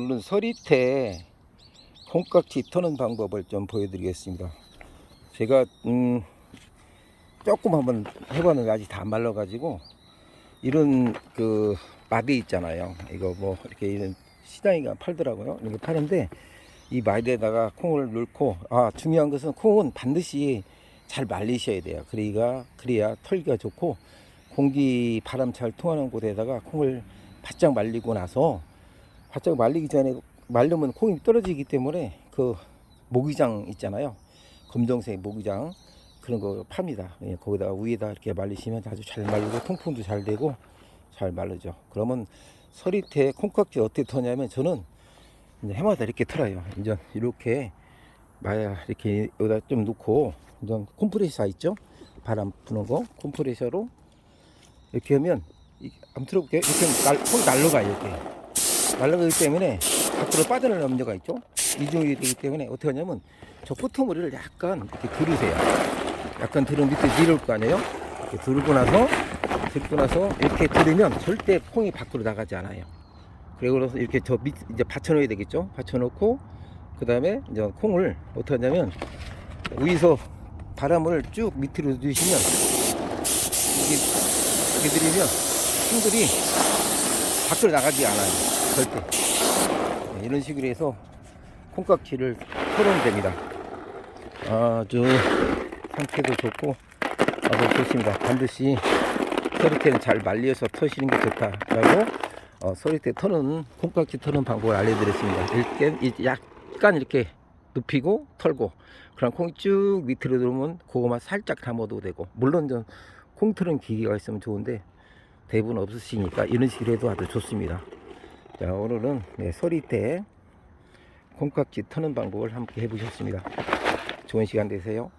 오늘은 서리태 콩깍지 터는 방법을 좀 보여드리겠습니다. 제가 음, 조금 한번 해봤는데 아직 다 안 말라가지고 이런 그 마대 있잖아요. 이거 뭐 이렇게 이런 시장이가 팔더라고요. 이렇게 파는데 이 마대에다가 콩을 넣고 아 중요한 것은 콩은 반드시 잘 말리셔야 돼요. 그래야 그래야 털기가 좋고 공기 바람 잘 통하는 곳에다가 콩을 바짝 말리고 나서 바짝 말리기 전에 말르면 콩이 떨어지기 때문에 그 모기장 있잖아요. 검정색 모기장 그런 거 팝니다. 예, 거기다가 위에다 이렇게 말리시면 아주 잘 말리고 통풍도 잘 되고 잘 마르죠. 그러면 서리태 콩깍지 어떻게 터냐면 저는 해마다 이렇게 틀어요. 이제 이렇게 마야 이렇게 여기다 좀 넣고 이제 컴프레셔 있죠? 바람 부는 거 컴프레셔로 이렇게 하면 이- 한번 틀어볼게요. 이렇게 날, 콩 날라가요 이렇게. 날라가기 때문에 밖으로 빠져나갈 염려가 있죠. 이중이 되기 때문에 어떻게 하냐면 저 끄트머리를 약간 이렇게 들으세요. 약간 들으면 밑에 내려올 거 아니에요? 이렇게 들고 나서 들고 나서 이렇게 들으면 절대 콩이 밖으로 나가지 않아요. 나서 이렇게 저 밑 이제 받쳐놓어야 되겠죠. 받쳐놓고 그 다음에 이제 콩을 어떻게 하냐면 위에서 바람을 쭉 밑으로 주시면 이렇게 이렇게 들이면 콩들이 밖으로 나가지 않아요. 절대. 네, 이런 식으로 해서 콩깍지를 털어면 됩니다. 아주 상태도 좋고 아주 좋습니다. 반드시 서리태는 잘 말려서 터시는 게 좋다라고 어, 서리태 터는 콩깍지 터는 방법을 알려드렸습니다. 이- 약간 이렇게 눕히고 털고 그럼 콩이 쭉 밑으로 들어오면 그거만 살짝 담아도 되고 물론 좀콩 트는 기계가 있으면 좋은데 대부분 없으시니까 이런 식으로 해도 아주 좋습니다. 자 오늘은 네, 서리태 콩깍지 터는 방법을 함께 해보셨습니다. 좋은 시간 되세요.